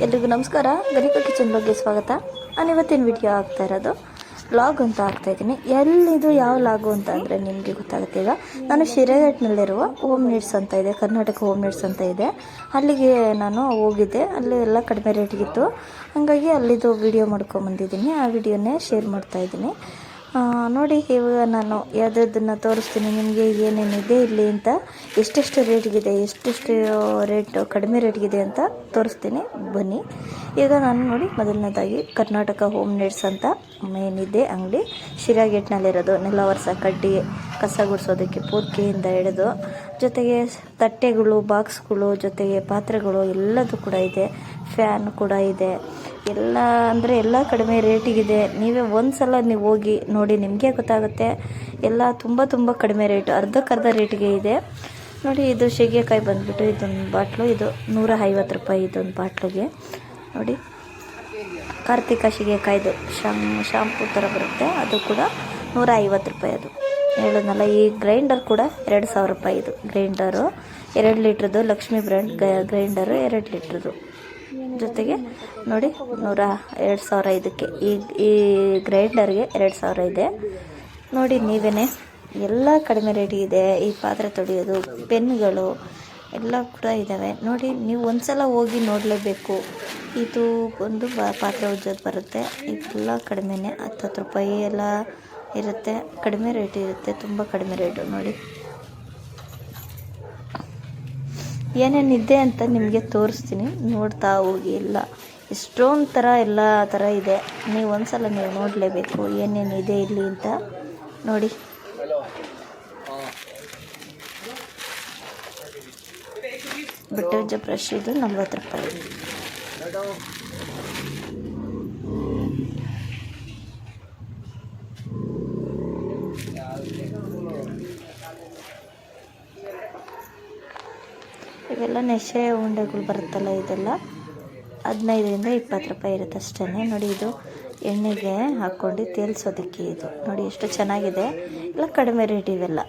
ಎಲ್ರಿಗೂ ನಮಸ್ಕಾರ. ಗರಿಕಾ ಕಿಚನ್ ಬಗ್ಗೆ ಸ್ವಾಗತ. ನಾನು ಇವತ್ತಿನ ವಿಡಿಯೋ ಆಗ್ತಾ ಇರೋದು ಲಾಗ್ ಅಂತ ಆಗ್ತಾ ಇದ್ದೀನಿ. ಎಲ್ಲಿದು ಯಾವ ಲಾಗು ಅಂತ ಅಂದರೆ ನಿಮಗೆ ಗೊತ್ತಾಗುತ್ತೆ ಈಗ. ನಾನು ಶಿರೇಘಟ್ನಲ್ಲಿರುವ ಹೋಮ್ ನೀಡ್ಸ್ ಅಂತ ಇದೆ, ಕರ್ನಾಟಕ ಹೋಮ್ ನೀಡ್ಸ್ ಅಂತ ಇದೆ. ಅಲ್ಲಿಗೆ ನಾನು ಹೋಗಿದ್ದೆ. ಅಲ್ಲಿ ಎಲ್ಲ ಕಡಿಮೆ ರೇಟಿಗಿತ್ತು ಹಾಗಾಗಿ ಅಲ್ಲಿದು ವಿಡಿಯೋ ಮಾಡ್ಕೊಂಬಂದಿದ್ದೀನಿ ಆ ವಿಡಿಯೋನೇ ಶೇರ್ ಮಾಡ್ತಾ ಇದ್ದೀನಿ. ನೋಡಿ, ಇವಾಗ ನಾನು ಯಾವುದನ್ನು ತೋರಿಸ್ತೀನಿ. ನಿಮಗೆ ಏನೇನಿದೆ ಇಲ್ಲಿ ಅಂತ. ಎಷ್ಟೆಷ್ಟು ರೇಟ್ಗಿದೆ ಎಷ್ಟೆಷ್ಟು ರೇಟ್ ಕಡಿಮೆ ರೇಟ್ಗಿದೆ ಅಂತ ತೋರಿಸ್ತೀನಿ. ಬನ್ನಿ. ಈಗ ನಾನು ನೋಡಿ, ಮೊದಲನೇದಾಗಿ ಕರ್ನಾಟಕ ಹೋಮ್ ನೀಡ್ಸ್ ಅಂತ ಮೇನ್ ಇದೆ ಅಂಗಡಿ. ಶಿರಾಗೇಟ್ನಲ್ಲಿರೋದು ನೆಲ ವರ್ಷ ಕಡ್ಡಿ ಕಸ ಗುಡಿಸೋದಕ್ಕೆ ಪೂರ್ಕೆಯಿಂದ ಹಿಡಿದು ಜೊತೆಗೆ ತಟ್ಟೆಗಳು, ಬಾಕ್ಸ್ಗಳು ಜೊತೆಗೆ ಪಾತ್ರೆಗಳು ಎಲ್ಲದೂ ಕೂಡ ಇದೆ. ಫ್ಯಾನ್ ಕೂಡ ಇದೆ. ಎಲ್ಲ ಅಂದರೆ ಎಲ್ಲ ಕಡಿಮೆ ರೇಟಿಗಿದೆ. ನೀವೇ ಒಂದು ಸಲ ನೀವು ಹೋಗಿ ನೋಡಿ ನಿಮಗೆ ಗೊತ್ತಾಗುತ್ತೆ. ಎಲ್ಲ ತುಂಬ ತುಂಬ ಕಡಿಮೆ ರೇಟ್, ಅರ್ಧಕ್ಕರ್ಧ ರೇಟಿಗೆ ಇದೆ. ನೋಡಿ, ಇದು ಶೇಗೆಕಾಯಿ ಬಂದುಬಿಟ್ಟು ಇದೊಂದು ಬಾಟ್ಲು, ಇದು ನೂರ ಐವತ್ತು ರೂಪಾಯಿ ಇದೊಂದು ಬಾಟ್ಲಿಗೆ. ನೋಡಿ, ಕಾರ್ತಿಕ ಶೇಗೆಕಾಯ್ದು ಶಾಂಪು ಥರ ಬರುತ್ತೆ. ಅದು ಕೂಡ ನೂರ ಐವತ್ತು ರೂಪಾಯಿ ಅದು. ಹೇಳಿದ್ನಲ್ಲ ಈ ಗ್ರೈಂಡರ್ ಕೂಡ ಎರಡು ಸಾವಿರ ರೂಪಾಯಿ ಇದು. ಗ್ರೈಂಡರು ಎರಡು ಲೀಟ್ರದ್ದು ಲಕ್ಷ್ಮಿ ಬ್ರ್ಯಾಂಡ್ ಗ್ರೈಂಡರು ಎರಡು ಲೀಟ್ರದ್ದು. ಜೊತೆಗೆ ನೋಡಿ, ನೂರ ಎರಡು ಸಾವಿರ ಇದಕ್ಕೆ. ಈ ಈ ಗ್ರೈಂಡರ್ಗೆ ಎರಡು ಸಾವಿರ ಇದೆ. ನೋಡಿ ನೀವೇ ಎಲ್ಲ ಕಡಿಮೆ ರೇಟಿಗಿದೆ ಈ ಪಾತ್ರೆ ತೊಳೆಯೋದು ಪೆನ್ಗಳು ಎಲ್ಲ ಕೂಡ ಇದ್ದಾವೆ ನೋಡಿ, ನೀವು ಒಂದ್ಸಲ ಹೋಗಿ ನೋಡಲೇಬೇಕು. ಇದು ಒಂದು ಪಾತ್ರೆ ಉಜ್ಜೋದು ಬರುತ್ತೆ. ಇದೆಲ್ಲ ಕಡಿಮೆನೇ. ಹತ್ತು ಹತ್ತು ರೂಪಾಯಿ ಎಲ್ಲ ಇರುತ್ತೆ. ಕಡಿಮೆ ರೇಟ್ ಇರುತ್ತೆ. ತುಂಬ ಕಡಿಮೆ ರೇಟು ನೋಡಿ. ಏನೇನಿದೆ ಅಂತ ನಿಮಗೆ ತೋರಿಸ್ತೀನಿ. ನೋಡ್ತಾ ಹೋಗಿ ಎಲ್ಲ. ಎಷ್ಟೊಂದು ಥರ ಎಲ್ಲ ಥರ ಇದೆ. ನೀವು ಒಂದ್ಸಲ ನೀವು ನೋಡಲೇಬೇಕು ಏನೇನಿದೆ ಇಲ್ಲಿ ಅಂತ. ನೋಡಿ. ಬಟ್ಟೆ ಬ್ರಷ್ ಇದು ನಲ್ವತ್ತು ರೂಪಾಯಿ ಇವೆಲ್ಲ ನೆಶೆ ಉಂಡೆಗಳು ಬರುತ್ತಲ್ಲ ಇದೆಲ್ಲ? ಹದಿನೈದರಿಂದ ಇಪ್ಪತ್ತು ರೂಪಾಯಿ ಇರುತ್ತೆ ಅಷ್ಟೇ ನೋಡಿ ಇದು ಎಣ್ಣೆಗೆ ಹಾಕ್ಕೊಂಡು ತೇಲ್ಸೋದಕ್ಕೆ ಇದು. ನೋಡಿ ಎಷ್ಟು ಚೆನ್ನಾಗಿದೆ. ಇಲ್ಲ ಕಡಿಮೆ ರೇಟ್ ಇವೆಲ್ಲ.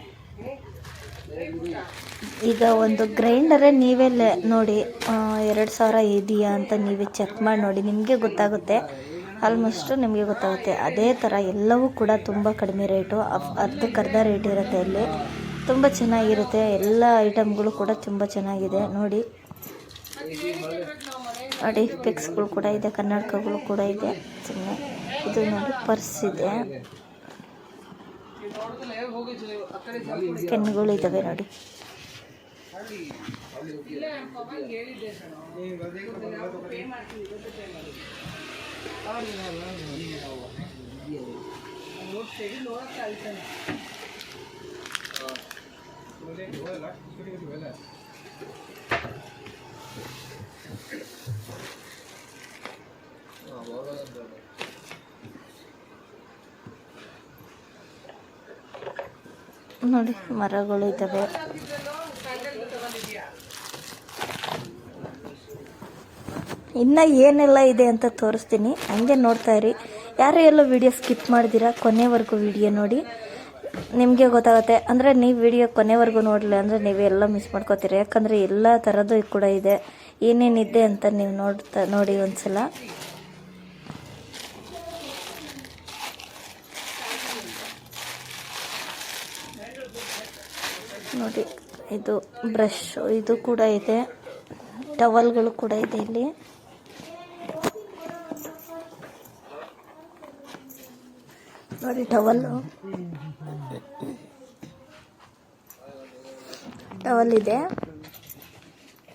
ಈಗ ಒಂದು ಗ್ರೈಂಡರೇ ನೀವೇ ನೋಡಿ ಎರಡು ಸಾವಿರ ಇದೆಯಾ ಅಂತ ನೀವೇ ಚೆಕ್ ಮಾಡಿ ನೋಡಿ. ನಿಮಗೆ ಗೊತ್ತಾಗುತ್ತೆ. ಆಲ್ಮೋಸ್ಟು ನಿಮಗೆ ಗೊತ್ತಾಗುತ್ತೆ. ಅದೇ ಥರ ಎಲ್ಲವೂ ಕೂಡ ತುಂಬ ಕಡಿಮೆ ರೇಟು. ಅರ್ಧಕ್ಕರ್ಧ ರೇಟ್ ಇರುತ್ತೆ ಇಲ್ಲಿ. ತುಂಬ ಚೆನ್ನಾಗಿರುತ್ತೆ. ಎಲ್ಲ ಐಟಮ್ಗಳು ಕೂಡ ತುಂಬ ಚೆನ್ನಾಗಿದೆ. ನೋಡಿ. ನೋಡಿ ಪಿಕ್ಸ್ಗಳು ಕೂಡ ಇದೆ, ಕನ್ನಡಕಗಳು ಕೂಡ ಇದೆ. ಸುಮ್ಮನೆ ಇದು ನೋಡಿ, ಪರ್ಸ್ ಇದೆ. ಪೆನ್ಗಳು ಇದ್ದಾವೆ ನೋಡಿ. ನೋಡಿ, ಮರಗಳು ಇದ್ದಾವೆ ಇನ್ನು ಏನೆಲ್ಲ ಇದೆ ಅಂತ ತೋರಿಸ್ತೀನಿ. ಹಂಗೆ ನೋಡ್ತಾ ಇರಿ. ಯಾರು ಎಲ್ಲ ವಿಡಿಯೋ ಸ್ಕಿಪ್ ಮಾಡಿದಿರಾ? ಕೊನೆವರೆಗೂ ವಿಡಿಯೋ ನೋಡಿ. ನಿಮಗೆ ಗೊತ್ತಾಗುತ್ತೆ. ಅಂದರೆ ನೀವು ವಿಡಿಯೋ ಕೊನೆವರೆಗೂ ನೋಡಲಿಲ್ಲ ಅಂದರೆ ನೀವೆಲ್ಲ ಮಿಸ್ ಮಾಡ್ಕೋತೀರಿ. ಯಾಕಂದರೆ ಎಲ್ಲ ಥರದ್ದು ಕೂಡ ಇದೆ. ಏನೇನಿದೆ ಅಂತ ನೀವು ನೋಡ್ತಾ, ನೋಡಿ ಒಂದ್ಸಲ. ನೋಡಿ, ಇದು ಬ್ರಷ್ ಇದು ಕೂಡ ಇದೆ. ಟವಲ್ಗಳು ಕೂಡ ಇದೆ ಇಲ್ಲಿ. ನೋಡಿ ಟವಲ್ಲು ಟವಲ್. ಇದೆ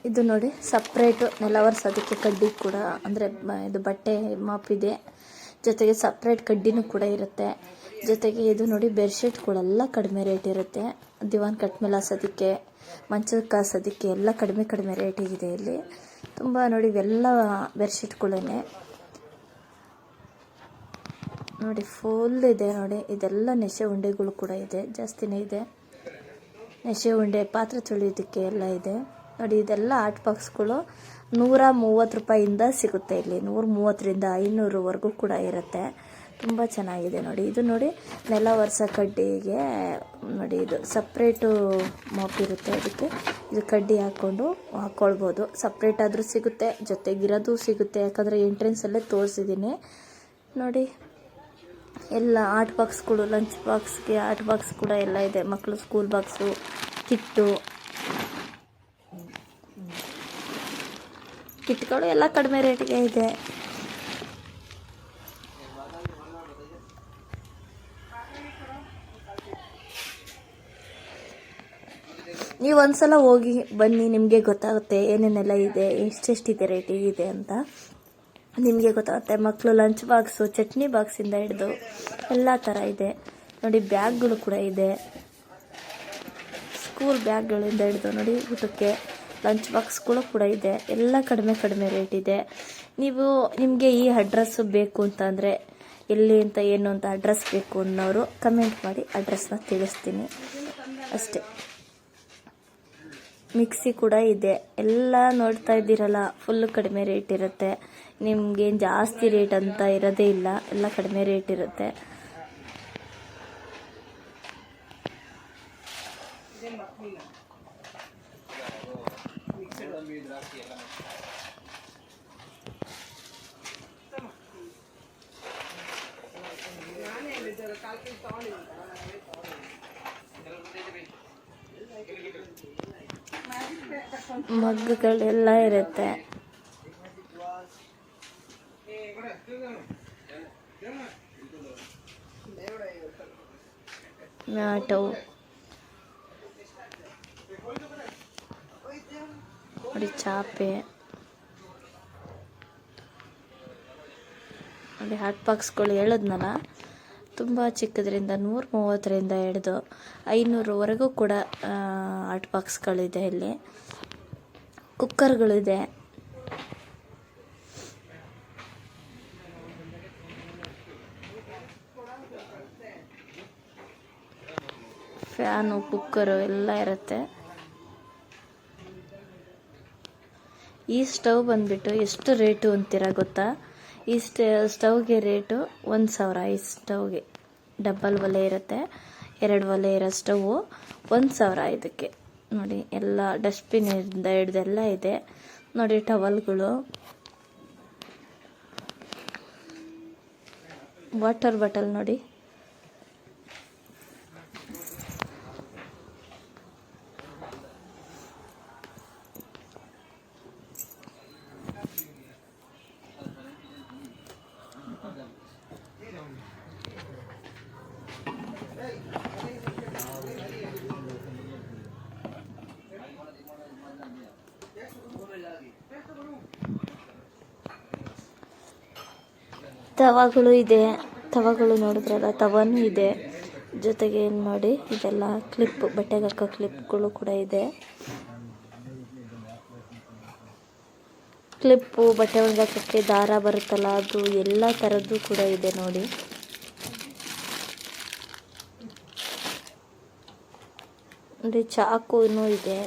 ಇದು ನೋಡಿ ಸಪ್ರೇಟು ನೆಲ ಅದಕ್ಕೆ ಕಡ್ಡಿ ಕೂಡ, ಅಂದರೆ ಇದು ಬಟ್ಟೆ ಮಾಪ್ ಇದೆ ಜೊತೆಗೆ ಸಪ್ರೇಟ್ ಕಡ್ಡಿನೂ ಕೂಡ ಇರುತ್ತೆ. ಜೊತೆಗೆ ಇದು ನೋಡಿ ಬೆಡ್ಶೀಟ್ಗಳೆಲ್ಲ ಕಡಿಮೆ ರೇಟ್ ಇರುತ್ತೆ. ದಿವಾನ್ ಕಟ್ ಮೇಲೆ ಹಾಸೋದಕ್ಕೆ ಮಂಚಕ್ಕೆ ಹಾಸೋದಕ್ಕೆ ಎಲ್ಲ ಕಡಿಮೆ ಕಡಿಮೆ ರೇಟಿಗಿದೆ ಇಲ್ಲಿ. ತುಂಬ ನೋಡಿ ಇವೆಲ್ಲ ಬೆಡ್ಶೀಟ್ಗಳೇ ನೋಡಿ ಫುಲ್ ಇದೆ ನೋಡಿ. ಇದೆಲ್ಲ ನೆಸೆ ಉಂಡೆಗಳು ಕೂಡ ಇದೆ. ಜಾಸ್ತಿನೇ ಇದೆ. ನೆಸೆ ಉಂಡೆ, ಪಾತ್ರೆ ತೊಳೆಯೋದಕ್ಕೆ ಎಲ್ಲ ಇದೆ. ನೋಡಿ, ಇದೆಲ್ಲ ಆರ್ಟ್ ಬಾಕ್ಸ್ಗಳು ನೂರ ಮೂವತ್ತು ರೂಪಾಯಿಂದ ಸಿಗುತ್ತೆ ಇಲ್ಲಿ. ನೂರ ಮೂವತ್ತರಿಂದ ಐನೂರುವರೆಗೂ ಕೂಡ ಇರುತ್ತೆ. ತುಂಬ ಚೆನ್ನಾಗಿದೆ ನೋಡಿ. ಇದು ನೋಡಿ, ನೆಲ ವರ್ಷ ಕಡ್ಡಿಗೆ, ನೋಡಿ, ಇದು ಸಪ್ರೇಟು ಮಾಪ್ ಇರುತ್ತೆ ಅದಕ್ಕೆ ಇದು ಕಡ್ಡಿ ಹಾಕ್ಕೊಂಡು ಹಾಕ್ಕೊಳ್ಬೋದು ಸಪ್ರೇಟ್ ಆದರೂ ಸಿಗುತ್ತೆ, ಜೊತೆಗಿರೋದು ಸಿಗುತ್ತೆ. ಯಾಕಂದರೆ ಎಂಟ್ರೆನ್ಸಲ್ಲೇ ತೋರಿಸಿದ್ದೀನಿ. ನೋಡಿ ಎಲ್ಲ ಆರ್ಟ್ ಬಾಕ್ಸ್ಗಳು ಲಂಚ್ ಬಾಕ್ಸ್ಗೆ ಆರ್ಟ್ ಬಾಕ್ಸ್ ಕೂಡ ಎಲ್ಲ ಇದೆ. ಮಕ್ಕಳು ಸ್ಕೂಲ್ ಬಾಕ್ಸು ಕಿಟ್ಟು ಕಿಟ್ಗಳು ಎಲ್ಲ ಕಡಿಮೆ ರೇಟಿಗೆ ಇದೆ. ನೀವು ಒಂದ್ಸಲ ಹೋಗಿ ಬನ್ನಿ, ನಿಮಗೆ ಗೊತ್ತಾಗುತ್ತೆ ಏನೇನೆಲ್ಲ ಇದೆ, ಎಷ್ಟೆಷ್ಟಿದೆ ರೇಟಿಗೆ ಇದೆ ಅಂತ. ನಿಮಗೆ ಗೊತ್ತಾಗುತ್ತೆ. ಮಕ್ಕಳು ಲಂಚ್ ಬಾಕ್ಸು ಚಟ್ನಿ ಬಾಕ್ಸಿಂದ ಹಿಡಿದು ಎಲ್ಲ ಥರ ಇದೆ. ನೋಡಿ, ಬ್ಯಾಗ್ಗಳು ಕೂಡ ಇದೆ. ಸ್ಕೂಲ್ ಬ್ಯಾಗ್ಗಳಿಂದ ಹಿಡಿದು ನೋಡಿ, ಊಟಕ್ಕೆ ಲಂಚ್ ಬಾಕ್ಸ್ಗಳು ಕೂಡ ಇದೆ. ಎಲ್ಲ ಕಡಿಮೆ ಕಡಿಮೆ ರೇಟ್ ಇದೆ. ನೀವು ನಿಮಗೆ ಈ ಅಡ್ರೆಸ್ಸು ಬೇಕು ಅಂತಂದರೆ ಎಲ್ಲಿ ಅಂತ, ಏನು ಅಂತ ಅಡ್ರೆಸ್ ಬೇಕು ಅನ್ನೋರು ಕಮೆಂಟ್ ಮಾಡಿ ಅಡ್ರೆಸ್ನ ತಿಳಿಸ್ತೀನಿ. ಅಷ್ಟೇ. ಮಿಕ್ಸಿ ಕೂಡ ಇದೆ. ಎಲ್ಲ ನೋಡ್ತಾ ಇದ್ದೀರಲ್ಲ ಫುಲ್ಲು ಕಡಿಮೆ ರೇಟ್ ಇರುತ್ತೆ. ನಿಮ್ಗೇನು ಜಾಸ್ತಿ ರೇಟ್ ಅಂತ ಇರೋದೇ ಇಲ್ಲ. ಎಲ್ಲ ಕಡಿಮೆ ರೇಟ್ ಇರುತ್ತೆ. ಮಗ್ಗುಗಳೆಲ್ಲ ಇರುತ್ತೆ. ಮ್ಯಾಟವು ನೋಡಿ, ಚಾಪೆ. ನೋಡಿ ಹಾಟ್ ಬಾಕ್ಸ್ಗಳು ಹೇಳಿದ್ನಲ್ಲ ತುಂಬ ಚಿಕ್ಕದ್ರಿಂದ ನೂರ ಮೂವತ್ತರಿಂದ ಹಿಡಿದು ಐನೂರವರೆಗೂ ಕೂಡ ಹಾಟ್ ಬಾಕ್ಸ್ಗಳಿದೆ ಇಲ್ಲಿ. ಕುಕ್ಕರ್ಗಳಿದೆ ಫ್ಯಾನು, ಕುಕ್ಕರು ಎಲ್ಲ ಇರುತ್ತೆ. ಈ ಸ್ಟವ್ ಬಂದ್ಬಿಟ್ಟು ಎಷ್ಟು ರೇಟು ಅಂತೀರಾ ಗೊತ್ತಾ? ಈ ಸ್ಟ, ಸ್ಟವ್ಗೆ ರೇಟು ಒಂದು ಸಾವಿರ. ಈ ಸ್ಟವ್ಗೆ ಡಬ್ಬಲ್ ಒಲೆ ಇರುತ್ತೆ, ಎರಡು ಒಲೆ ಇರೋ ಸ್ಟವ್ವು ಒಂದು ಸಾವಿರ ಇದಕ್ಕೆ. ನೋಡಿ, ಎಲ್ಲ ಡಸ್ಟ್ಬಿನ್ನಿಂದ ಹಿಡ್ದೆಲ್ಲ ಇದೆ. ನೋಡಿ, ಟವಲ್ಗಳು. ವಾಟರ್ ಬಾಟಲ್ ನೋಡಿ. ತವಾಗಳು ಇದೆ. ತವಗಳು ನೋಡಿದ್ರಲ್ಲ ತವನೂ ಇದೆ. ಜೊತೆಗೆ ಏನು ನೋಡಿ, ಇದೆಲ್ಲ ಕ್ಲಿಪ್ ಬಟ್ಟೆಗೆ ಹಾಕೋ ಕ್ಲಿಪ್ಗಳು ಕೂಡ ಇದೆ. ಕ್ಲಿಪ್ಪು ಬಟ್ಟೆ ಒಣಗಾಕಕ್ಕೆ ದಾರ ಬರುತ್ತಲ್ಲ, ಅದು ಎಲ್ಲ ಥರದ್ದು ಕೂಡ ಇದೆ ನೋಡಿ. ನೋಡಿ ಚಾಕುನೂ ಇದೆ.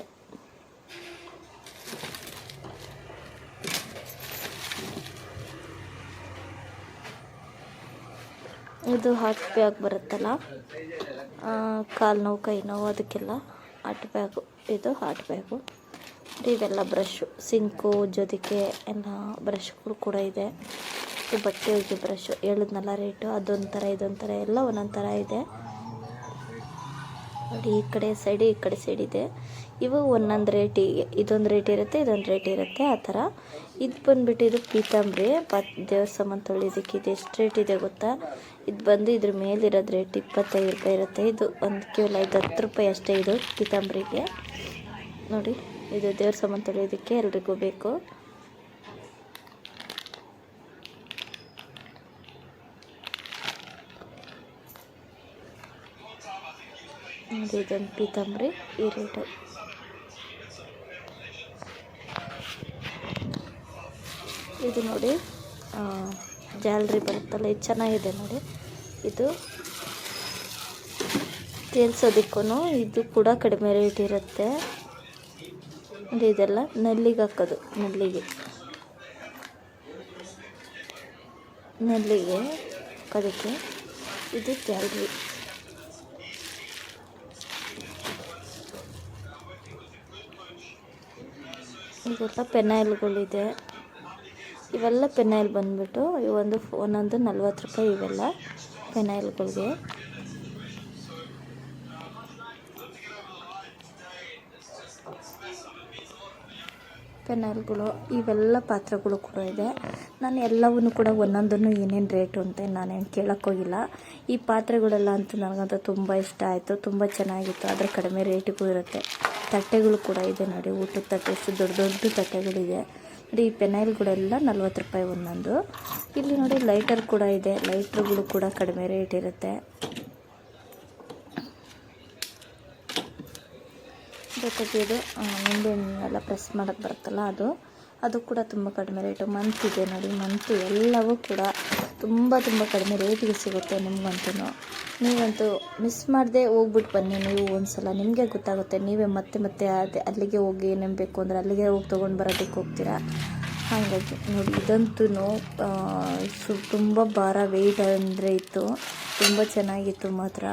ಇದು ಹಾಟ್ ಬ್ಯಾಗ್ ಬರುತ್ತಲ್ಲ ಕಾಲು ನೋವು, ಕೈ ನೋವು, ಅದಕ್ಕೆಲ್ಲ ಹಾಟ್ ಬ್ಯಾಗು ಇದು ಹಾಟ್ ಬ್ಯಾಗು ಇದೆಲ್ಲ ಬ್ರಷು ಸಿಂಕು ಜೊತೆಗೆ ಎಲ್ಲ ಬ್ರಷ್ಗಳು ಕೂಡ ಇದೆ. ಇದು ಬಟ್ಟೆ ಒಗೆ ಬ್ರಷು ಹೇಳಿದ್ನಲ್ಲ ರೇಟು ಅದೊಂಥರ, ಇದೊಂಥರ ಎಲ್ಲ ಒಂದೊಂದು ಥರ ಇದೆ. ನೋಡಿ, ಈ ಕಡೆ ಸೈಡ್ ಈ ಕಡೆ ಸೈಡ್ ಇದೆ. ಇವು ಒಂದೊಂದು ರೇಟಿಗೆ ಇದೊಂದು ರೇಟ್ ಇರುತ್ತೆ, ಇದೊಂದು ರೇಟ್ ಇರುತ್ತೆ, ಆ ಥರ. ಇದು ಬಂದುಬಿಟ್ಟು ಇದು ಪೀತಾಂಬ್ರಿ. ಪತ್ ದೇವ್ರ ಸಾಮಾನು ತೊಳಿಯೋದಕ್ಕೆ ಇದು ಎಷ್ಟು ರೇಟ್ ಇದೆ ಗೊತ್ತಾ? ಇದು ಬಂದು ಇದ್ರ ಮೇಲಿರೋದು ರೇಟ್ ಇಪ್ಪತ್ತೈದು ರೂಪಾಯಿ ಇರುತ್ತೆ. ಇದು ಒಂದು ಕೇವಲ ಐದು ಹತ್ತು ರೂಪಾಯಿ ಅಷ್ಟೇ ಇದು ಪೀತಾಂಬ್ರಿಗೆ. ನೋಡಿ, ಇದು ದೇವ್ರ ಸಾಮಾನು ತೊಳೆಯೋದಕ್ಕೆ ಎಲ್ರಿಗೂ ಬೇಕು. ಇದೊಂದು ಪೀತಂಬರಿ ಈ ರೇಟು ಇದು ನೋಡಿ ಜಾಲ್ರಿ ಬರುತ್ತಲ್ಲ, ಇದು ಚೆನ್ನಾಗಿದೆ ನೋಡಿ. ಇದು ತೇಲ್ಸೋದಕ್ಕೂ ಇದು ಕೂಡ ಕಡಿಮೆ ರೇಟ್ ಇರುತ್ತೆ. ನೋಡಿ ಇದೆಲ್ಲ ನಲ್ಲಿಗೆ ಹಾಕೋದು, ನಲ್ಲಿಗೆ. ನಲ್ಲಿಗೆ ಹಾಕೋದಕ್ಕೆ ಇದು ಗ್ಯಾಲ್ರಿ ಇದೆಲ್ಲ ಪೆನಾಯಿಲ್ಗಳಿದೆ ಇವೆಲ್ಲ ಪೆನಾಯಿಲ್ ಬಂದ್ಬಿಟ್ಟು ಇವೊಂದು ಒಂದೊಂದು ನಲ್ವತ್ತು ರೂಪಾಯಿ ಇವೆಲ್ಲ ಪೆನಾಯಿಲ್ಗಳಿಗೆ ಪೆನಾಯಿಲ್ಗಳು ಇವೆಲ್ಲ ಪಾತ್ರೆಗಳು ಕೂಡ ಇದೆ. ನಾನು ಎಲ್ಲವನ್ನು ಕೂಡ ಒಂದೊಂದನ್ನು ಏನೇನು ರೇಟು ಅಂತ ನಾನೇನು ಕೇಳೋಕ್ಕೋಗಿಲ್ಲ ಈ ಪಾತ್ರೆಗಳೆಲ್ಲ ಅಂತೂ ನನಗಂತೂ ತುಂಬ ಇಷ್ಟ ಆಯಿತು. ತುಂಬ ಚೆನ್ನಾಗಿತ್ತು. ಆದರೆ ಕಡಿಮೆ ರೇಟಿಗೂ ಇರುತ್ತೆ. ತಟ್ಟೆಗಳು ಕೂಡ ಇದೆ ನೋಡಿ. ಊಟದ ತಟ್ಟೆ ಎಷ್ಟು ದೊಡ್ಡ ದೊಡ್ಡ ತಟ್ಟೆಗಳಿದೆ. ನೋಡಿ, ಈ ಪೆನಾಯಿಲ್ಗಳೆಲ್ಲ ನಲ್ವತ್ತು ರೂಪಾಯಿ ಒಂದೊಂದು. ಇಲ್ಲಿ ನೋಡಿ ಲೈಟರ್ ಕೂಡ ಇದೆ. ಲೈಟ್ರುಗಳು ಕೂಡ ಕಡಿಮೆ ರೇಟ್ ಇರುತ್ತೆ. ಜೊತೆಗೆ ಇದು ನಿಂಬೆಹಣ್ಣೆಲ್ಲ ಪ್ರೆಸ್ ಮಾಡೋಕ್ಕೆ ಬರುತ್ತಲ್ಲ ಅದು. ಅದು ಕೂಡ ತುಂಬ ಕಡಿಮೆ ರೇಟು. ಮಂತ್ ಇದೆ ನೋಡಿ, ಮಂತ್ ಎಲ್ಲವೂ ಕೂಡ ತುಂಬ ತುಂಬ ಕಡಿಮೆ ರೇಟಿಗೆ ಸಿಗುತ್ತೆ ನಿಮಗಂತೂ ನೀವಂತೂ ಮಿಸ್ ಮಾಡದೆ ಹೋಗ್ಬಿಟ್ಟು ಬನ್ನಿ ನೀವು ಒಂದ್ಸಲ. ನಿಮಗೆ ಗೊತ್ತಾಗುತ್ತೆ, ನೀವೇ ಮತ್ತೆ ಮತ್ತೆ ಅದೇ ಅಲ್ಲಿಗೆ ಹೋಗಿ ಏನೇನು ಬೇಕು ಅಂದರೆ ಅಲ್ಲಿಗೆ ಹೋಗಿ ತೊಗೊಂಡು ಬರೋದಕ್ಕೆ ಹೋಗ್ತೀರಾ? ಹಾಗಾಗಿ ನೋಡಿ ಇದಂತೂ ಸು, ತುಂಬ ಭಾರ ವೆಯ್ಟ್ ಅಂದರೆ ಇತ್ತು. ತುಂಬ ಚೆನ್ನಾಗಿತ್ತು ಮಾತ್ರ.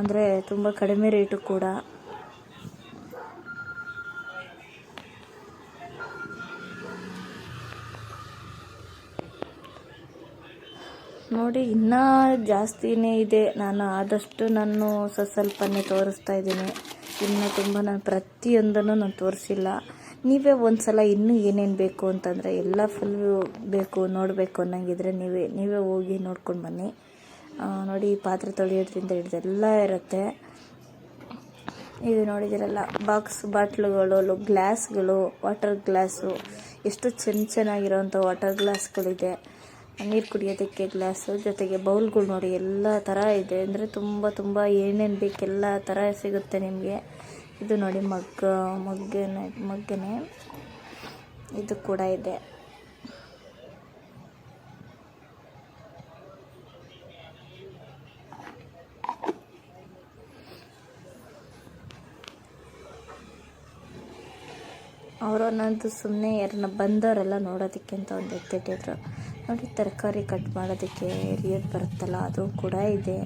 ಅಂದರೆ ತುಂಬ ಕಡಿಮೆ ರೇಟು ಕೂಡ. ನೋಡಿ, ಇನ್ನೂ ಜಾಸ್ತಿನೇ ಇದೆ. ನಾನು ಆದಷ್ಟು ನಾನು ಸ್ವಸ್ವಲ್ಪನೇ ತೋರಿಸ್ತಾ ಇದ್ದೀನಿ. ಇನ್ನೂ ತುಂಬ ನಾನು ಪ್ರತಿಯೊಂದನ್ನು ನಾನು ತೋರಿಸಿಲ್ಲ. ನೀವೇ ಒಂದು ಸಲ ಇನ್ನೂ ಏನೇನು ಬೇಕು ಅಂತಂದರೆ ಎಲ್ಲ ಫುಲ್ ಬೇಕು, ನೋಡಬೇಕು ಅನ್ನಂಗಿದ್ರೆ ನೀವೇ ನೀವೇ ಹೋಗಿ ನೋಡ್ಕೊಂಡು ಬನ್ನಿ. ನೋಡಿ ಪಾತ್ರೆ ತೊಳೆಯೋದ್ರಿಂದ ಹಿಡ್ದೆಲ್ಲ ಇರುತ್ತೆ. ಇದು ನೋಡಿದಿರಲ್ಲ ಬಾಕ್ಸ್ ಬಾಟ್ಲುಗಳು ಗ್ಲಾಸ್ಗಳು ವಾಟರ್ ಗ್ಲಾಸು ಎಷ್ಟು ಚೆನ್ನ ಚೆನ್ನಾಗಿರೋವಂಥ ವಾಟರ್ ಗ್ಲಾಸ್ಗಳಿದೆ ನೀರು ಕುಡಿಯೋದಕ್ಕೆ ಗ್ಲಾಸು, ಜೊತೆಗೆ ಬೌಲ್ಗಳು ನೋಡಿ, ಎಲ್ಲ ಥರ ಇದೆ. ಅಂದರೆ ತುಂಬ ತುಂಬ ಏನೇನು ಬೇಕೆಲ್ಲ ಥರ ಸಿಗುತ್ತೆ ನಿಮಗೆ. ಇದು ನೋಡಿ ಮಗ್ಗ, ಮಗ್ಗನೆ ಮಗ್ಗನೆ. ಇದು ಕೂಡ ಇದೆ. ಅವರನ್ನಂತೂ ಸುಮ್ಮನೆ ಯಾರನ್ನ ಬಂದವರೆಲ್ಲ ನೋಡೋದಕ್ಕೆ ಅಂತ ಒಂದು ಎತ್ತಿಟ್ಟಿದ್ರು ನೋಡಿ ತರಕಾರಿ ಕಟ್ ಮಾಡೋದಕ್ಕೆ ರಿಯಲ್ ಬರುತ್ತಲ್ಲ ಅದು ಕೂಡ ಇದೆ.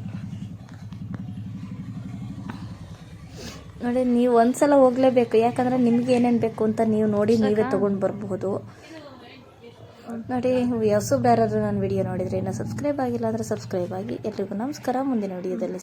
ನೋಡಿ ನೀವು ಒಂದ್ಸಲ ಹೋಗಲೇಬೇಕು ಯಾಕಂದರೆ ನಿಮ್ಗೆ ಏನೇನು ಬೇಕು ಅಂತ ನೀವು ನೋಡಿ ನೀವೇ ತೊಗೊಂಡು ಬರಬಹುದು. ನೋಡಿ ಹೊಸ ಬೇರೆ ನಾನು ವಿಡಿಯೋ ನೋಡಿದರೆ ಇನ್ನು ಸಬ್ಸ್ಕ್ರೈಬ್ ಆಗಿಲ್ಲ ಅಂದರೆ ಸಬ್ಸ್ಕ್ರೈಬ್ ಆಗಿ. ಎಲ್ರಿಗೂ ನಮಸ್ಕಾರ ಮುಂದಿನ ವಿಡಿಯೋದಲ್ಲಿ